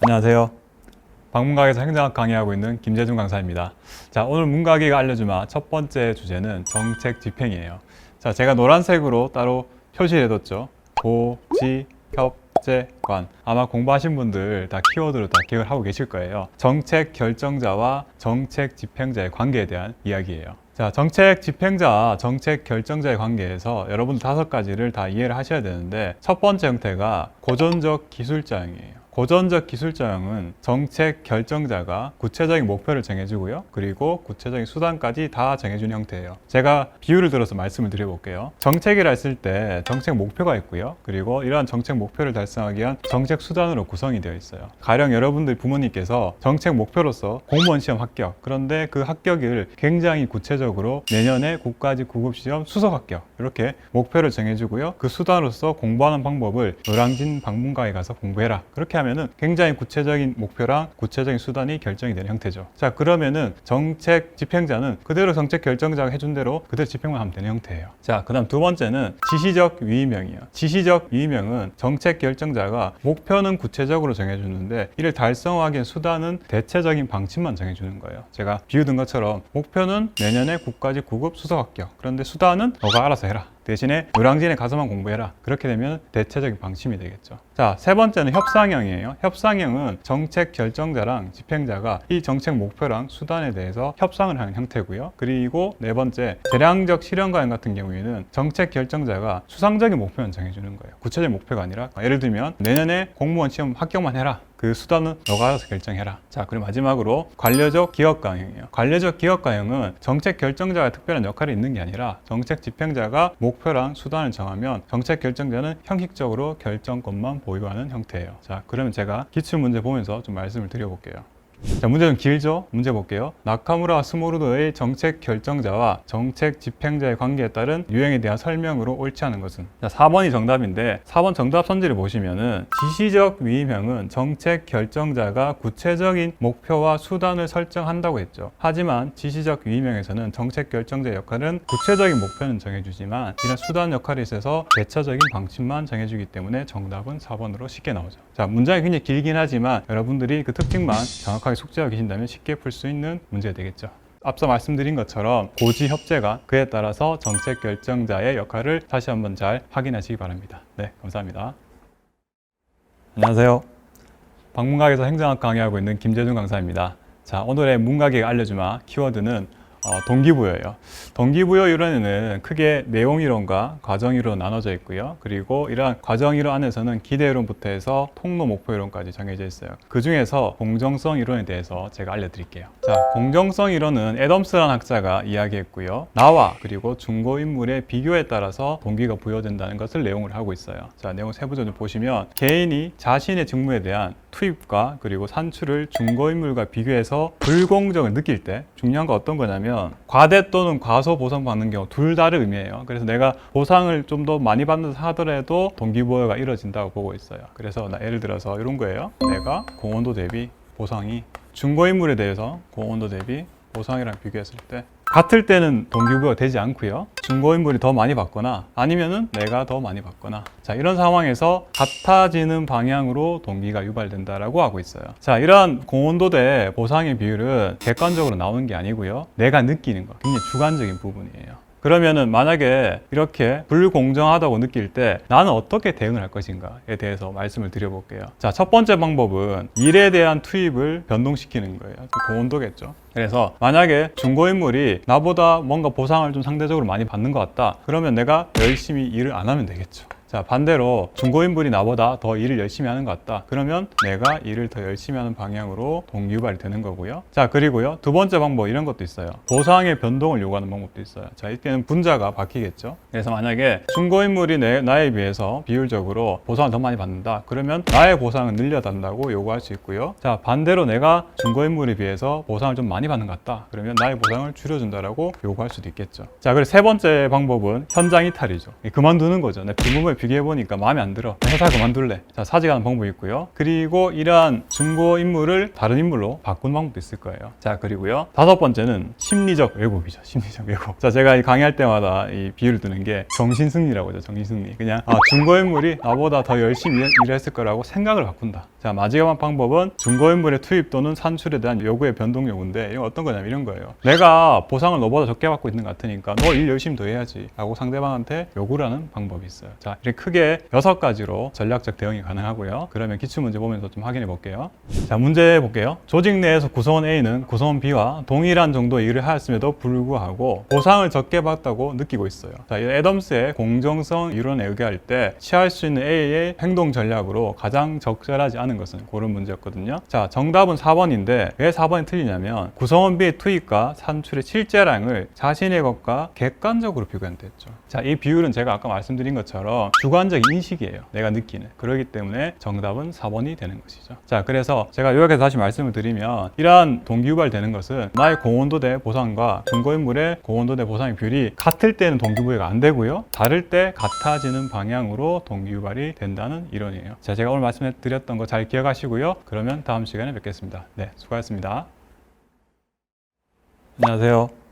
안녕하세요. 방문각에서 행정학 강의하고 있는 김재준 강사입니다. 자, 오늘 문각이가 알려주마 첫 번째 주제는 정책 집행이에요. 자, 제가 노란색으로 따로 표시를 해뒀죠. 고, 지, 협, 제, 관. 아마 공부하신 분들 다 키워드로 다 기억을 하고 계실 거예요. 정책 결정자와 정책 집행자의 관계에 대한 이야기예요. 자, 정책 집행자, 정책 결정자의 관계에서 여러분들 다섯 가지를 다 이해를 하셔야 되는데 첫 번째 형태가 고전적 기술자형이에요. 고전적 기술자형은 정책 결정자가 구체적인 목표를 정해주고요. 그리고 구체적인 수단까지 다 정해주는 형태예요. 제가 비유를 들어서 말씀을 드려볼게요. 정책이라 했을 때 정책 목표가 있고요. 그리고 이러한 정책 목표를 달성하기 위한 정책 수단으로 구성이 되어 있어요. 가령 여러분들 부모님께서 정책 목표로서 공무원 시험 합격. 그런데 그 합격을 굉장히 구체적으로 내년에 국가직 구급시험 수석 합격. 이렇게 목표를 정해주고요. 그 수단으로서 공부하는 방법을 노량진 방문가에 가서 공부해라. 그렇게 하면 은 굉장히 구체적인 목표랑 구체적인 수단이 결정이 되는 형태죠. 자, 그러면은 정책 집행자는 그대로 정책 결정자가 해준 대로 그대로 집행만 하면 되는 형태예요. 자, 그 다음 두 번째는 지시적 위임형이에요. 지시적 위임형은 정책 결정자가 목표는 구체적으로 정해주는데 이를 달성하기 위한 수단은 대체적인 방침만 정해주는 거예요. 제가 비유 든 것처럼 목표는 내년에 국가직 구급 수석 합격. 그런데 수단은 너가 알아서 해라. 대신에 노량진에 가서만 공부해라. 그렇게 되면 대체적인 방침이 되겠죠. 자, 세 번째는 협상형이에요. 협상형은 정책 결정자랑 집행자가 이 정책 목표랑 수단에 대해서 협상을 하는 형태고요. 그리고 네 번째, 재량적 실현과형 같은 경우에는 정책 결정자가 수상적인 목표는 정해주는 거예요. 구체적인 목표가 아니라 예를 들면 내년에 공무원 시험 합격만 해라. 그 수단은 너가 알아서 결정해라. 자, 그리고 마지막으로 관료적 기업가형이에요. 관료적 기업가형은 정책 결정자가 특별한 역할이 있는 게 아니라 정책 집행자가 목표랑 수단을 정하면 정책 결정자는 형식적으로 결정권만 보유하는 형태예요. 자, 그러면 제가 기출 문제 보면서 좀 말씀을 드려볼게요. 자, 문제 좀 길죠? 문제 볼게요. 나카무라 스모르도의 정책 결정자와 정책 집행자의 관계에 따른 유형에 대한 설명으로 옳지 않은 것은? 자, 4번이 정답인데 4번 정답 선지를 보시면은 지시적 위임형은 정책 결정자가 구체적인 목표와 수단을 설정한다고 했죠. 하지만 지시적 위임형에서는 정책 결정자의 역할은 구체적인 목표는 정해주지만 이런 수단 역할에 있어서 대처적인 방침만 정해주기 때문에 정답은 4번으로 쉽게 나오죠. 자, 문장이 굉장히 길긴 하지만 여러분들이 그 특징만 정확하게 숙지하고 계신다면 쉽게 풀 수 있는 문제가 되겠죠. 앞서 말씀드린 것처럼 고지 협재가 그에 따라서 정책 결정자의 역할을 다시 한번 잘 확인하시기 바랍니다. 네, 감사합니다. 안녕하세요. 방문각에서 행정학 강의하고 있는 김재준 강사입니다. 자, 오늘의 문각이 알려주마 키워드는 어, 동기부여예요. 동기부여 이론에는 크게 내용 이론과 과정 이론 나눠져 있고요. 그리고 이러한 과정 이론 안에서는 기대 이론부터 해서 통로 목표 이론까지 정해져 있어요. 그 중에서 공정성 이론에 대해서 제가 알려드릴게요. 자, 공정성 이론은 애덤스라는 학자가 이야기했고요. 나와 그리고 중고 인물의 비교에 따라서 동기가 부여된다는 것을 내용을 하고 있어요. 자, 내용 세부적으로 보시면 개인이 자신의 직무에 대한 투입과 그리고 산출을 중고 인물과 비교해서 불공정을 느낄 때 중요한 건 어떤 거냐면 과대 또는 과소 보상 받는 경우 둘 다를 의미해요. 그래서 내가 보상을 좀 더 많이 받는다 하더라도 동기부여가 이루어진다고 보고 있어요. 그래서 나 예를 들어서 이런 거예요. 내가 공헌도 대비 보상이 중고인물에 대해서 공헌도 대비 보상이랑 비교했을 때 같을 때는 동기부여가 되지 않고요. 중고인물이 더 많이 받거나 아니면은 내가 더 많이 받거나 자 이런 상황에서 같아지는 방향으로 동기가 유발된다라고 하고 있어요. 자 이러한 공헌도 대 보상의 비율은 객관적으로 나오는 게 아니고요. 내가 느끼는 거 굉장히 주관적인 부분이에요. 그러면은 만약에 이렇게 불공정하다고 느낄 때 나는 어떻게 대응을 할 것인가에 대해서 말씀을 드려볼게요. 자, 첫 번째 방법은 일에 대한 투입을 변동시키는 거예요. 공헌도겠죠. 그래서 만약에 중고인물이 나보다 뭔가 보상을 좀 상대적으로 많이 받는 것 같다. 그러면 내가 열심히 일을 안 하면 되겠죠. 자 반대로 중고인물이 나보다 더 일을 열심히 하는 것 같다. 그러면 내가 일을 더 열심히 하는 방향으로 동기유발이 되는 거고요. 자 그리고요. 두 번째 방법 이런 것도 있어요. 보상의 변동을 요구하는 방법도 있어요. 자 이때는 분자가 바뀌겠죠. 그래서 만약에 중고인물이 내, 나에 비해서 비율적으로 보상을 더 많이 받는다. 그러면 나의 보상은 늘려달라고 요구할 수 있고요. 자 반대로 내가 중고인물에 비해서 보상을 좀 많이 받는 것 같다. 그러면 나의 보상을 줄여준다라고 요구할 수도 있겠죠. 자 그리고 세 번째 방법은 현장 이탈이죠. 그만두는 거죠. 내 빈부모에 비교해 보니까 마음에 안 들어. 회사 그만둘래. 자, 사직하는 방법이 있고요. 그리고 이러한 중고 인물을 다른 인물로 바꾸는 방법도 있을 거예요. 자, 그리고요. 다섯 번째는 심리적 왜곡이죠. 심리적 왜곡. 자, 제가 이 강의할 때마다 이 비유를 드는 게 정신승리라고 하죠. 정신승리. 그냥 아, 중고 인물이 나보다 더 열심히 일- 일했을 거라고 생각을 바꾼다. 자, 마지막 방법은 중고 인물의 투입 또는 산출에 대한 요구의 변동 요구인데 이건 어떤 거냐면 이런 거예요. 내가 보상을 너보다 적게 받고 있는 것 같으니까 너 일 열심히 더 해야지 라고 상대방한테 요구를 하는 방법이 있어요. 자, 이렇게 크게 여섯 가지로 전략적 대응이 가능하고요. 그러면 기출 문제 보면서 좀 확인해 볼게요. 자, 문제 볼게요. 조직 내에서 구성원 A는 구성원 B와 동일한 정도의 일을 하였음에도 불구하고 보상을 적게 받다고 느끼고 있어요. 자, 이 애덤스의 공정성 이론에 의거할 때 취할 수 있는 A의 행동 전략으로 가장 적절하지 않은 것은 그런 문제였거든요. 자, 정답은 4번인데 왜 4번이 틀리냐면 구성원 B의 투입과 산출의 실제량을 자신의 것과 객관적으로 비교한댔죠. 자, 이 비율은 제가 아까 말씀드린 것처럼 주관적 인식이에요. 내가 느끼는. 그렇기 때문에 정답은 4번이 되는 것이죠. 자, 그래서 제가 요약해서 다시 말씀을 드리면 이러한 동기유발되는 것은 나의 공헌도 대 보상과 중고인물의 공헌도 대 보상의 비율이 같을 때는 동기부여가 안 되고요. 다를 때 같아지는 방향으로 동기유발이 된다는 이론이에요. 자, 제가 오늘 말씀드렸던 거잘 기억하시고요. 그러면 다음 시간에 뵙겠습니다. 네, 수고하셨습니다. 안녕하세요.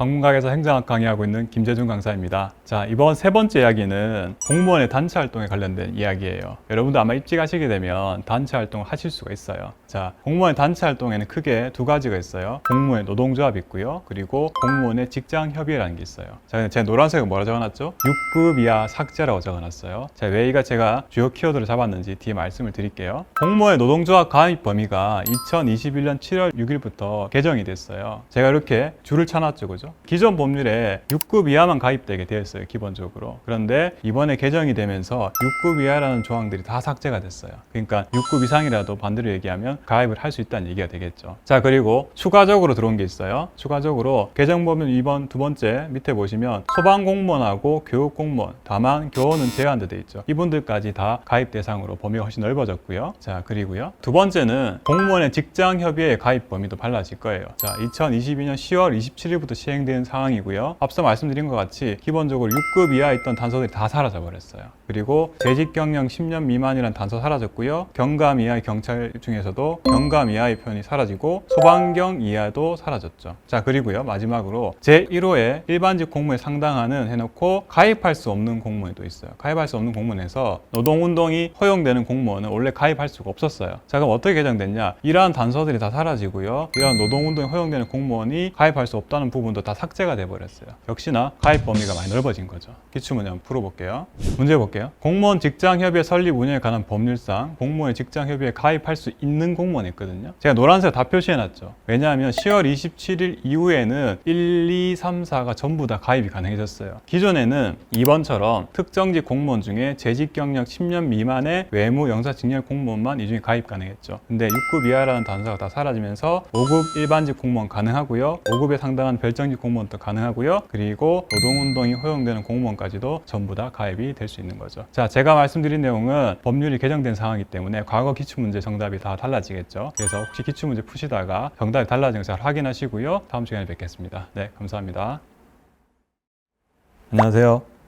방문각에서 행정학 강의하고 있는 김재준 강사입니다. 자, 이번 세 번째 이야기는 공무원의 단체 활동에 관련된 이야기예요. 여러분도 아마 입직하시게 되면 단체 활동을 하실 수가 있어요. 자, 공무원의 단체 활동에는 크게 두 가지가 있어요. 공무원의 노동조합이 있고요. 그리고 공무원의 직장협의회라는 게 있어요. 자, 제 노란색은 뭐라 적어놨죠? 6급 이하 삭제라고 적어놨어요. 자, 왜 이가 제가 주요 키워드를 잡았는지 뒤에 말씀을 드릴게요. 공무원의 노동조합 가입 범위가 2021년 7월 6일부터 개정이 됐어요. 제가 이렇게 줄을 쳐놨죠, 그죠? 기존 법률에 6급 이하만 가입되게 되어 있어요, 기본적으로. 그런데 이번에 개정이 되면서 6급 이하라는 조항들이 다 삭제가 됐어요. 그러니까 6급 이상이라도 반대로 얘기하면 가입을 할 수 있다는 얘기가 되겠죠. 자, 그리고 추가적으로 들어온 게 있어요. 추가적으로 개정 법률 2번 두 번째 밑에 보시면 소방 공무원하고 교육 공무원, 다만 교원은 제한돼 돼 있죠. 이분들까지 다 가입 대상으로 범위가 훨씬 넓어졌고요. 자, 그리고요. 두 번째는 공무원의 직장 협의회 가입 범위도 달라질 거예요. 자, 2022년 10월 27일부터 시행 된 상황이고요. 앞서 말씀드린 것 같이 기본적으로 6급 이하에 있던 단서들이 다 사라져 버렸어요. 그리고 재직 경력 10년 미만이라는 단서 사라졌고요. 경감 이하의 경찰 중에서도 경감 이하의 표현이 사라지고 소방경 이하도 사라졌죠. 자, 그리고요. 마지막으로 제1호에 일반직 공무에 상당하는 해놓고 가입할 수 없는 공무원이 또 있어요. 가입할 수 없는 공무원에서 노동운동이 허용되는 공무원은 원래 가입할 수가 없었어요. 자, 그럼 어떻게 개정됐냐? 이러한 단서들이 다 사라지고요. 이러한 노동운동이 허용되는 공무원이 가입할 수 없다는 부분도 다 삭제가 돼버렸어요. 역시나 가입 범위가 많이 넓어진 거죠. 기출문제 한번 풀어볼게요. 문제 볼게요. 공무원 직장협의회 설립 운영에 관한 법률상 공무원의 직장협의회에 가입할 수 있는 공무원이 있거든요. 제가 노란색 다 표시해놨죠. 왜냐하면 10월 27일 이후에는 1, 2, 3, 4가 전부 다 가입이 가능해졌어요. 기존에는 2번처럼 특정직 공무원 중에 재직 경력 10년 미만의 외무 영사직렬 공무원만 이 중에 가입 가능했죠. 근데 6급 이하라는 단서가 다 사라지면서 5급 일반직 공무원 가능하고요. 5급에 상당한 별정 직 공무원도 가능하고요. 그리고 노동운동이 허용되는 공무원까지도 전부 다 가입이 될 수 있는 거죠. 자, 제가 말씀드린 내용은 법률이 개정된 상황이기 때문에 과거 기출문제 정답이 다 달라지겠죠. 그래서 혹시 기출문제 푸시다가 정답이 달라진 거 잘 확인하시고요. 다음 시간에 뵙겠습니다. 네, 감사합니다. 안녕하세요.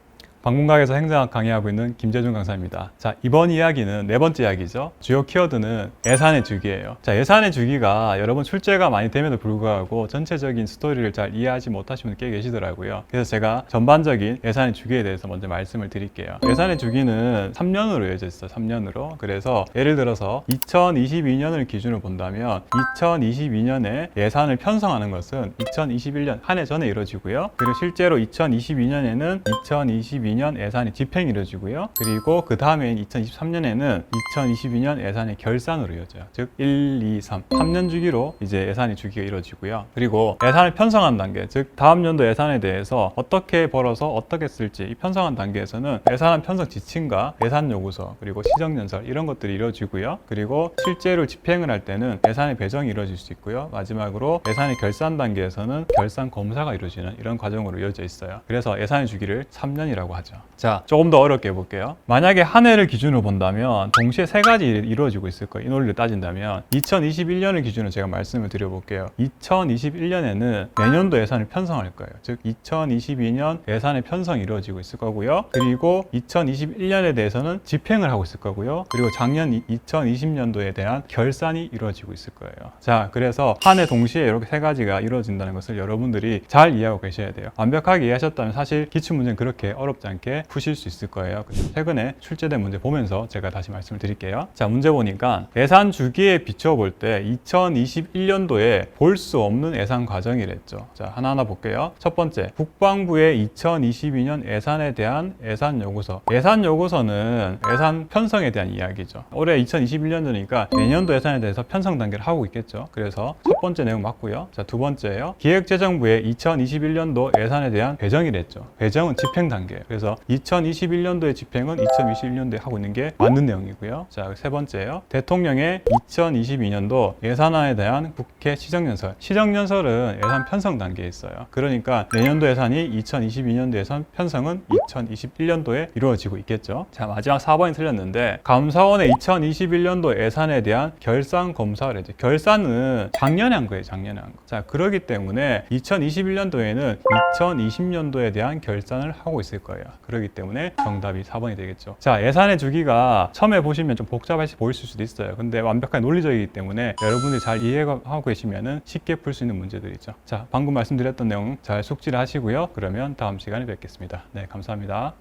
방문각에서 행정학 강의하고 있는 김재준 강사입니다. 자, 이번 이야기는 네 번째 이야기죠. 주요 키워드는 예산의 주기예요. 자, 예산의 주기가 여러분 출제가 많이 됨에도 불구하고 전체적인 스토리를 잘 이해하지 못하시는 분들 꽤 계시더라고요. 그래서 제가 전반적인 예산의 주기에 대해서 먼저 말씀을 드릴게요. 예산의 주기는 3년으로 이어져 있어요. 3년으로. 그래서 예를 들어서 2022년을 기준으로 본다면 2022년에 예산을 편성하는 것은 2021년 한 해 전에 이루어지고요. 그리고 실제로 2022년에는 2022년 예산이 집행이 이루어지고요. 그리고 그 다음에 2023년에는 2022년 예산이 결산으로 이어져요. 즉 1, 2, 3, 3년 주기로 이제 예산이 주기가 이루어지고요. 그리고 예산을 편성한 단계, 즉 다음 연도 예산에 대해서 어떻게 벌어서 어떻게 쓸지 이 편성한 단계에서는 예산 편성 지침과 예산 요구서 그리고 시정 연설 이런 것들이 이루어지고요. 그리고 실제로 집행을 할 때는 예산의 배정이 이루어질 수 있고요. 마지막으로 예산의 결산 단계에서는 결산 검사가 이루어지는 이런 과정으로 이어져 있어요. 그래서 예산의 주기를 3년이라고 하죠. 하죠. 자, 조금 더 어렵게 해볼게요. 만약에 한 해를 기준으로 본다면 동시에 세 가지 일이 이루어지고 있을 거예요. 이 논리를 따진다면 2021년을 기준으로 제가 말씀을 드려볼게요. 2021년에는 내년도 예산을 편성할 거예요. 즉 2022년 예산의 편성이 이루어지고 있을 거고요. 그리고 2021년에 대해서는 집행을 하고 있을 거고요. 그리고 작년 2020년도에 대한 결산이 이루어지고 있을 거예요. 자, 그래서 한 해 동시에 이렇게 세 가지가 이루어진다는 것을 여러분들이 잘 이해하고 계셔야 돼요. 완벽하게 이해하셨다면 사실 기출 문제는 그렇게 어렵지 않게 푸실 수 있을 거예요. 최근에 출제된 문제 보면서 제가 다시 말씀을 드릴게요. 자, 문제 보니까 예산 주기에 비춰볼 때 2021년도에 볼 수 없는 예산 과정이랬죠. 자, 하나하나 볼게요. 첫 번째, 국방부의 2022년 예산에 대한 예산 요구서. 예산 요구서는 예산 편성에 대한 이야기죠. 올해 2021년도니까 내년도 예산에 대해서 편성 단계를 하고 있겠죠. 그래서 첫 번째 내용 맞고요. 자, 두 번째요. 기획재정부의 2021년도 예산에 대한 배정이랬죠. 배정은 집행 단계. 그래서 2021년도의 집행은 2021년도에 하고 있는 게 맞는 내용이고요. 자, 세 번째요. 대통령의 2022년도 예산안에 대한 국회 시정연설. 시정연설은 예산 편성 단계에 있어요. 그러니까 내년도 예산이 2022년도 예산 편성은 2021년도에 이루어지고 있겠죠. 자, 마지막 4번이 틀렸는데 감사원의 2021년도 예산에 대한 결산 검사를 했죠. 결산은 작년에 한 거예요. 작년에 한 거. 자, 그러기 때문에 2021년도에는 2020년도에 대한 결산을 하고 있을 거예요. 그렇기 때문에 정답이 4번이 되겠죠. 자, 예산의 주기가 처음에 보시면 좀 복잡하시 보일 수도 있어요. 근데 완벽하게 논리적이기 때문에 여러분들이 잘 이해하고 계시면은 쉽게 풀 수 있는 문제들이죠. 자, 방금 말씀드렸던 내용 잘 숙지를 하시고요. 그러면 다음 시간에 뵙겠습니다. 네, 감사합니다.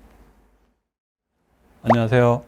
안녕하세요.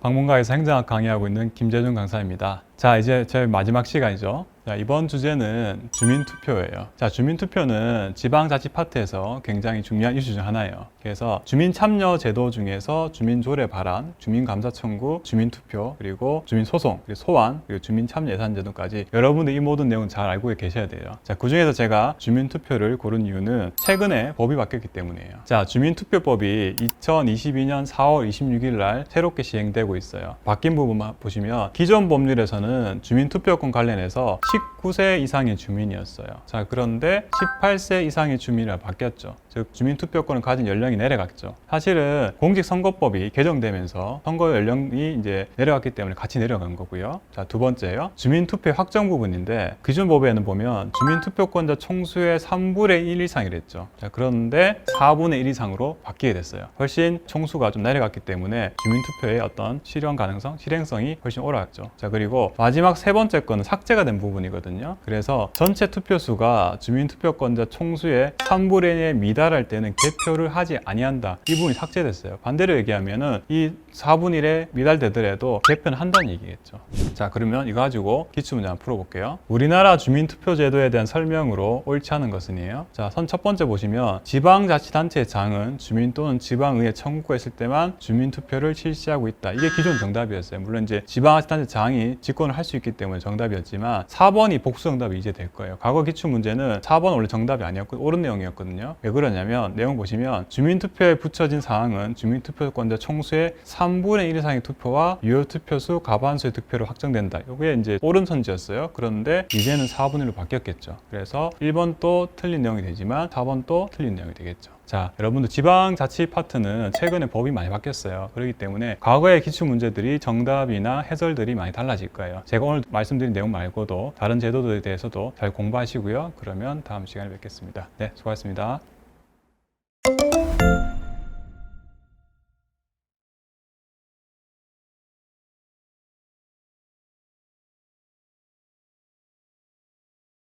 방문가에서 행정학 강의하고 있는 김재준 강사입니다. 자, 이제 저희 마지막 시간이죠. 자, 이번 주제는 주민투표예요. 자, 주민투표는 지방자치 파트에서 굉장히 중요한 이슈 중 하나예요. 그래서 주민 참여 제도 중에서 주민 조례 발안, 주민 감사 청구, 주민 투표, 그리고 주민 소송, 그리고 소환, 그리고 주민 참여 예산 제도까지 여러분들 이 모든 내용은 잘 알고 계셔야 돼요. 자, 그 중에서 제가 주민 투표를 고른 이유는 최근에 법이 바뀌었기 때문이에요. 자, 주민 투표법이 2022년 4월 26일 날 새롭게 시행되고 있어요. 바뀐 부분만 보시면 기존 법률에서는 주민 투표권 관련해서 keep 19세 이상의 주민이었어요. 자, 그런데 18세 이상의 주민으로 바뀌었죠. 즉 주민 투표권을 가진 연령이 내려갔죠. 사실은 공직선거법이 개정되면서 선거 연령이 이제 내려갔기 때문에 같이 내려간 거고요. 자, 두 번째요. 주민 투표 확정 부분인데 기존 법에는 보면 주민 투표권자 총수의 3분의 1 이상이랬죠. 자, 그런데 4분의 1 이상으로 바뀌게 됐어요. 훨씬 총수가 좀 내려갔기 때문에 주민 투표의 어떤 실현 가능성, 실행성이 훨씬 올라갔죠. 자, 그리고 마지막 세 번째 거는 삭제가 된 부분이거든요. 그래서 전체 투표수가 주민 투표권자 총수의 3분의 1에 미달할 때는 개표를 하지 아니한다. 이 부분이 삭제됐어요. 반대로 얘기하면은 이 4분의 1에 미달되더라도 개표는 한다는 얘기겠죠. 자, 그러면 이거 가지고 기출문제 한번 풀어볼게요. 우리나라 주민투표제도에 대한 설명으로 옳지 않은 것은이에요. 자, 선 첫 번째 보시면 지방자치단체의 장은 주민 또는 지방의회 청구했을 때만 주민투표를 실시하고 있다. 이게 기존 정답이었어요. 물론 이제 지방자치단체 장이 집권을 할 수 있기 때문에 정답이었지만 4번이 복수 정답이 이제 될 거예요. 과거 기출 문제는 4번 원래 정답이 아니었고 옳은 내용이었거든요. 왜 그러냐면 내용 보시면 주민투표에 붙여진 사항은 주민투표권자 총수의 3분의 1 이상의 투표와 유효 투표수 과반수의 득표로 확정된다. 이게 이제 옳은 선지였어요. 그런데 이제는 4분의 1로 바뀌었겠죠. 그래서 1번 또 틀린 내용이 되지만 4번 또 틀린 내용이 되겠죠. 자, 여러분들 지방자치 파트는 최근에 법이 많이 바뀌었어요. 그렇기 때문에 과거의 기출 문제들이 정답이나 해설들이 많이 달라질 거예요. 제가 오늘 말씀드린 내용 말고도 다른 제도들에 대해서도 잘 공부하시고요. 그러면 다음 시간에 뵙겠습니다. 네, 수고하셨습니다.